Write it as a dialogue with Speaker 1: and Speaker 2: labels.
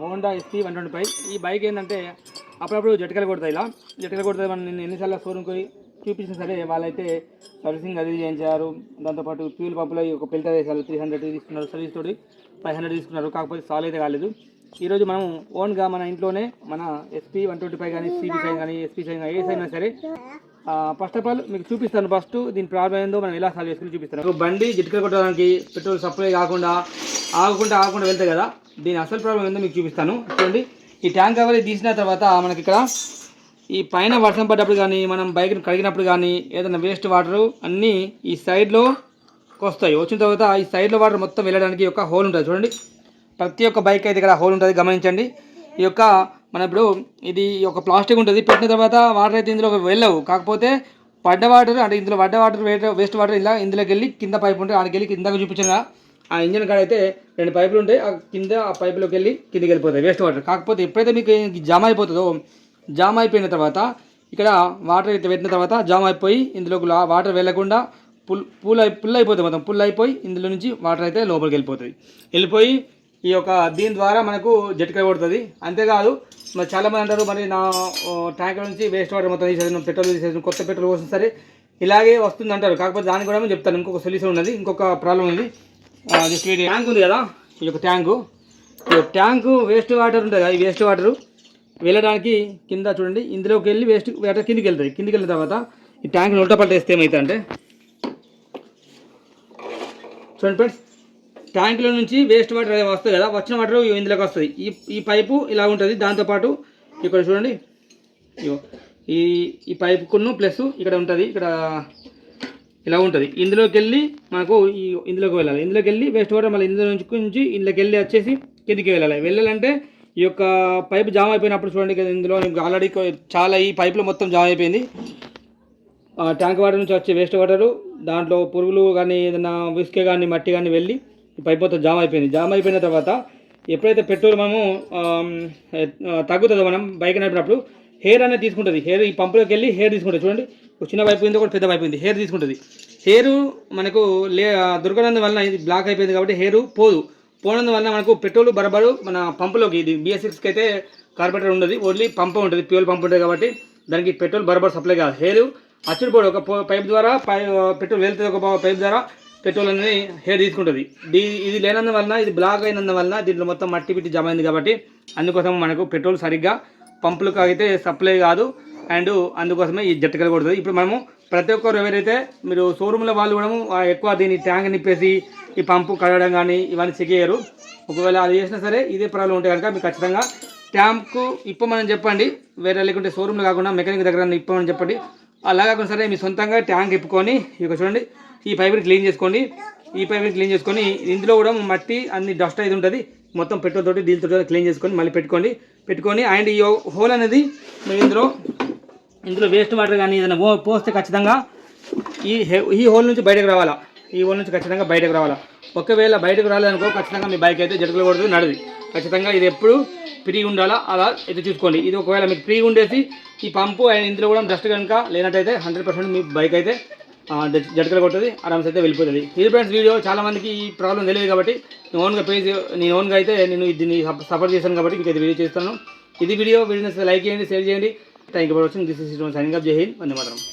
Speaker 1: Honda SP one twenty five ఈ bike ఏంటంటే అప్పుడప్పుడు జటకలు కొడతాయి ఇలా. జటకలు కొడతాయి మనం నేను ఎన్నిసార్లు షోరూమ్కి పోయి చూపించిన సరే వాళ్ళైతే సర్వీసింగ్ అది చేయించారు. దాంతోపాటు ఫ్యూల్ పంపులో ఒక ఫిల్టర్ వేసారు త్రీ హండ్రెడ్ తీసుకున్నారు. సర్వీస్ తోటి ఫైవ్ హండ్రెడ్ తీసుకున్నారు. కాకపోతే సాల్వ్ అయితే కాలేదు. ఈరోజు మనం ఓన్గా మన ఇంట్లోనే మన ఎస్పీ వన్ ట్వంటీ ఫైవ్ కానీ సిబి సైన్ కానీ ఎస్పీ సైన్ కానీ ఏ సైన్ అయినా సరే ఫస్ట్ ఆఫ్ ఆల్ మీకు చూపిస్తాను ఫస్ట్ దీని ప్రాబ్లం ఏందో మనం ఎలా సాల్వ్ చేసుకుని చూపిస్తాను. బండి జిట్కలు కొట్టడానికి పెట్రోల్ సప్లై కాకుండా ఆగకుండా ఆగకుండా వెళ్తాయి కదా. దీని అసలు ప్రాబ్లం ఏందో మీకు చూపిస్తాను. చూడండి. ఈ ట్యాంక్ కవర్ తీసిన తర్వాత మనకి ఇక్కడ ఈ పైన వర్షం పడ్డప్పుడు కానీ మనం బైక్ని కడిగినప్పుడు కానీ ఏదైనా వేస్ట్ వాటర్ అన్నీ ఈ సైడ్లో వస్తాయి వచ్చిన తర్వాత ఈ సైడ్లో వాటర్ మొత్తం వెళ్ళడానికి ఒక హోల్ ఉంటుంది. చూడండి. ప్రతి ఒక్క బైక్ అయితే ఇక్కడ హోల్ ఉంటుంది. గమనించండి. ఈ యొక్క మన ఇప్పుడు ఇది ఒక ప్లాస్టిక్ ఉంటుంది. పెట్టిన తర్వాత వాటర్ అయితే ఇందులో వెళ్ళవు. కాకపోతే పడ్డ వాటర్ అంటే ఇందులో పడ్డ వాటర్ వేస్ట్ వాటర్ ఇలా ఇందులోకి వెళ్ళి కింద పైప్ ఉంటుంది ఆడికి వెళ్ళి కిందకు చూపించగా ఆ ఇంజన్ కాడ అయితే రెండు పైపులు ఉంటాయి. ఆ కింద ఆ పైపులోకి వెళ్ళి కిందకి వెళ్ళిపోతాయి. వేస్ట్ వాటర్ కాకపోతే ఎప్పుడైతే మీకు జామ్ అయిపోతుందో జామ్ అయిపోయిన తర్వాత ఇక్కడ వాటర్ అయితే పెట్టిన తర్వాత జామ్ అయిపోయి ఇందులోకి వాటర్ వెళ్ళకుండా పుల్ పుల్ అయి పుల్ అయిపోతుంది మొత్తం. పుల్ అయిపోయి ఇందులో నుంచి వాటర్ అయితే లోపలికి వెళ్ళిపోతుంది వెళ్ళిపోయి ఈ యొక్క దీని ద్వారా మనకు జట్క కొడుతుంది అంతేకాదు మరి చాలామంది అంటారు మరి నా ట్యాంకర్ నుంచి వేస్ట్ వాటర్ మొత్తం తీసేసాను పెట్రోల్ తీసేసాను కొత్త పెట్రోల్ కోసం సరే ఇలాగే వస్తుంది అంటారు కాకపోతే దానికి కూడా మేము చెప్తాను. ఇంకొక సొల్యూషన్ ఉన్నది ఇంకొక ప్రాబ్లం ఉంది జస్ట్ ట్యాంక్ ఉంది కదా? ఈ యొక్క ట్యాంకు. ఈ ట్యాంకు వేస్ట్ వాటర్ ఉంటుంది కదా? ఈ వేస్ట్ వాటర్ వెళ్ళడానికి కింద చూడండి. ఇందులోకి వెళ్ళి వేస్ట్ వాటర్ కిందికి వెళ్తాయి కిందికి వెళ్ళిన తర్వాత ఈ ట్యాంక్ ఉల్టపల్ట వేస్తే ఏమవుతుంది అంటే చూడండి ఫ్రెండ్స్ ట్యాంకులో నుంచి వేస్ట్ వాటర్ వస్తుంది కదా? వచ్చిన వాటర్ ఇందులోకి వస్తుంది. ఈ ఈ పైపు ఇలా ఉంటుంది. దాంతోపాటు ఇక్కడ చూడండి. ఇగో ఈ ఈ పైపుకును ప్లస్ ఇక్కడ ఉంటుంది. ఇక్కడ ఇలా ఉంటుంది. ఇందులోకి వెళ్ళి మనకు ఈ ఇందులోకి వెళ్ళాలి. ఇందులోకి వెళ్ళి వేస్ట్ వాటర్ మళ్ళీ ఇందులో నుంచి నుంచి ఇందులోకి వెళ్ళి వచ్చేసి కిందికి వెళ్ళాలి. వెళ్ళాలంటే ఈ యొక్క పైప్ జామ్ అయిపోయినప్పుడు చూడండి కదా ఇందులో ఆల్రెడీ చాలా ఈ పైపులో మొత్తం జామ్ అయిపోయింది. ఆ ట్యాంక్ వాటర్ నుంచి వచ్చే వేస్ట్ వాటరు దాంట్లో పురుగులు కానీ ఏదైనా విసుకే కానీ మట్టి కానీ వెళ్ళి ఈ పైప్ మొత్తం జామ్ అయిపోయింది. జామ్ అయిపోయిన తర్వాత ఎప్పుడైతే పెట్రోల్ మనము తగ్గుతుందో మనం బైక్ నడిపినప్పుడు హెయిర్ అనేది తీసుకుంటుంది. హెయిర్ ఈ పంపులోకి వెళ్ళి హెయిర్ తీసుకుంటుంది. చూడండి. చిన్న పైపు ఉంది ఒకటి పెద్ద పైపు ఉంది. హెయిర్ తీసుకుంటుంది. హెయిర్ మనకు లే దొరకనందు వలన ఇది బ్లాక్ అయిపోయింది కాబట్టి హెయిర్ పోదు. పోనందు వలన మనకు పెట్రోల్ బరబరు మన పంపులోకి ఇది బిఎస్సిక్స్కి అయితే కార్పొరేటర్ ఉండదు. ఓన్లీ పంపు ఉంటుంది ప్యూల్ పంప్ ఉంటుంది కాబట్టి దానికి పెట్రోల్ బరబర్ సప్లై కాదు. హెయిర్ అచ్చుడుపోడు ఒక పైప్ ద్వారా పై పెట్రోల్ వెళ్తుంది ఒక పైప్ ద్వారా పెట్రోల్ అనేది హెయిర్ తీసుకుంటుంది. దీ ఇది లేనందువలన ఇది బ్లాక్ అయినందువలన దీంట్లో మొత్తం మట్టి పిట్టి జమ అయింది కాబట్టి అందుకోసం మనకు పెట్రోల్ సరిగ్గా పంపులకు అయితే సప్లై కాదు. అండ్ అందుకోసమే ఈ జట్టకలు కొడుతుంది. ఇప్పుడు మనము ప్రతి ఒక్కరు ఎవరైతే మీరు షోరూంలో వాళ్ళు కూడా ఎక్కువ దీన్ని ట్యాంక్ నిప్పేసి ఈ పంపు కడగడం కానీ ఇవన్నీ చెక్ చేయరు. ఒకవేళ అది చేసినా సరే ఇదే ప్రాబ్లం ఉంటే కనుక మీకు ఖచ్చితంగా ట్యాంకు ఇప్పమని చెప్పండి. వేరే లేకుంటే షోరూంలో కాకుండా మెకానిక్ దగ్గర ఇప్పమని చెప్పండి. అలా కాకుండా సరే మీ సొంతంగా ట్యాంక్ ఇప్పుకొని ఇక చూడండి ఈ పైపుని క్లీన్ చేసుకోండి. ఈ పైపుని క్లీన్ చేసుకొని ఇందులో కూడా మట్టి అన్ని డస్ట్ అయితే ఉంటుంది. మొత్తం పెట్రోల్ తోటి డీజిల్ తోటి క్లీన్ చేసుకొని మళ్ళీ పెట్టుకోండి. పెట్టుకొని అండ్ ఈ హోల్ అనేది మీరు ఇందులో ఇందులో వేస్ట్ వాటర్ కానీ ఏదైనా పోస్తే ఖచ్చితంగా ఈ హె- ఈ హోల్ నుంచి బయటకు రావాలా? ఈ హోల్ నుంచి ఖచ్చితంగా బయటకు రావాలా? ఒకవేళ బయటకు రాలేదనుకో ఖచ్చితంగా మీ బైక్ అయితే జటుకులు కొడుతుంది నడదు ఖచ్చితంగా ఇది ఎప్పుడు ఫ్రీ ఉండాలా? అలా అయితే చూసుకోండి. ఇది ఒకవేళ మీకు ఫ్రీ ఉండేసి ఈ పంపు అండ్ ఇందులో కూడా డస్ట్ కనుక లేనట్టయితే హండ్రెడ్ పర్సెంట్ మీ బైక్ అయితే జటకలు కొడుతుంది ఆరామ్స్ అయితే వెళ్ళిపోతుంది ఇది ఫ్రెండ్స్ వీడియో చాలా మందికి ఈ ప్రాబ్లం తెలియదు కాబట్టి నేను ఓన్గా పేజ్ నేను ఓన్గా అయితే నేను దీన్ని సపోర్ట్ చేశాను కాబట్టి మీకు అయితే వీడియో చేస్తాను. ఇది వీడియో వీడియోని లైక్ చేయండి షేర్ చేయండి. Thank you for watching this is signing up జై హింద్ వందే మాత్రం